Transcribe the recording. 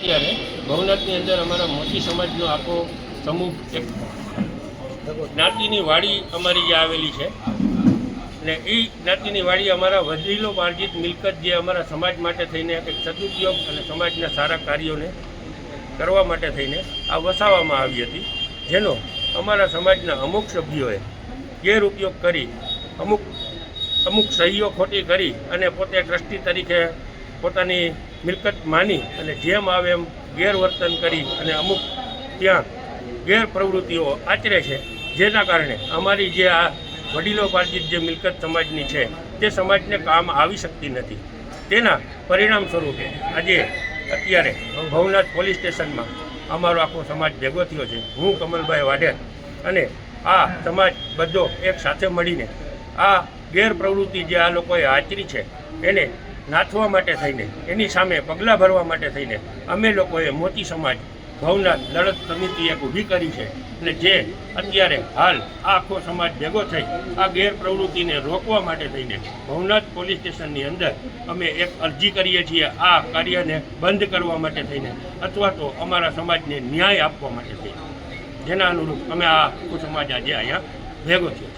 અત્યારે ભવનાથની અંદર અમારા મોચી સમાજનો આખો સમૂહ એક જ્ઞાતિની વાડી અમારી જે આવેલી છે. ને એ જ્ઞાતિની વાડી અમારા વડીલો માર્જિત મિલકત જે અમારા સમાજ માટે થઈને એક સદુપયોગ અને સમાજના સારા કાર્યોને કરવા માટે થઈને આ વસાવવામાં આવી હતી. જેનો અમારા સમાજના અમુક સભ્યોએ ગેરઉપયોગ કરી, અમુક અમુક સહીઓ ખોટી કરી અને પોતે ટ્રસ્ટી તરીકે પોતાની મિલકત માની અને જેમ આવે એમ ગેરવર્તન કરી અને અમુક ત્યાં ગેરપ્રવૃત્તિઓ આચરે છે, જેના કારણે અમારી જે આ વડીલો પાર્જિત જે મિલકત સમાજની છે, તે સમાજને કામ આવી શકતી નથી. તેના પરિણામ સ્વરૂપે આજે અત્યારે ભવનાથ પોલીસ સ્ટેશનમાં અમારો આખો સમાજ ભેગો થયો છે. હું કમલભાઈ વાઢેર અને આ સમાજ બધો એક સાથે મળીને આ ગેરપ્રવૃત્તિ જે આ લોકોએ આચરી છે, એને નાથવા માટે થઈને, એની સામે પગલાં ભરવા માટે થઈને અમે લોકોએ મોતી સમાજ ભવનાથ લડત સમિતિ એક ઊભી કરી છે અને જે અત્યારે હાલ આ આખો સમાજ ભેગો થઈ આ ગેરપ્રવૃત્તિને રોકવા માટે થઈને ભવનાથ પોલીસ સ્ટેશનની અંદર અમે એક અરજી કરીએ છીએ આ કાર્યને બંધ કરવા માટે થઈને અથવા તો અમારા સમાજને ન્યાય આપવા માટે થઈને. જેના અનુરૂપ અમે આ આખો સમાજ આજે અહીંયા ભેગો થયો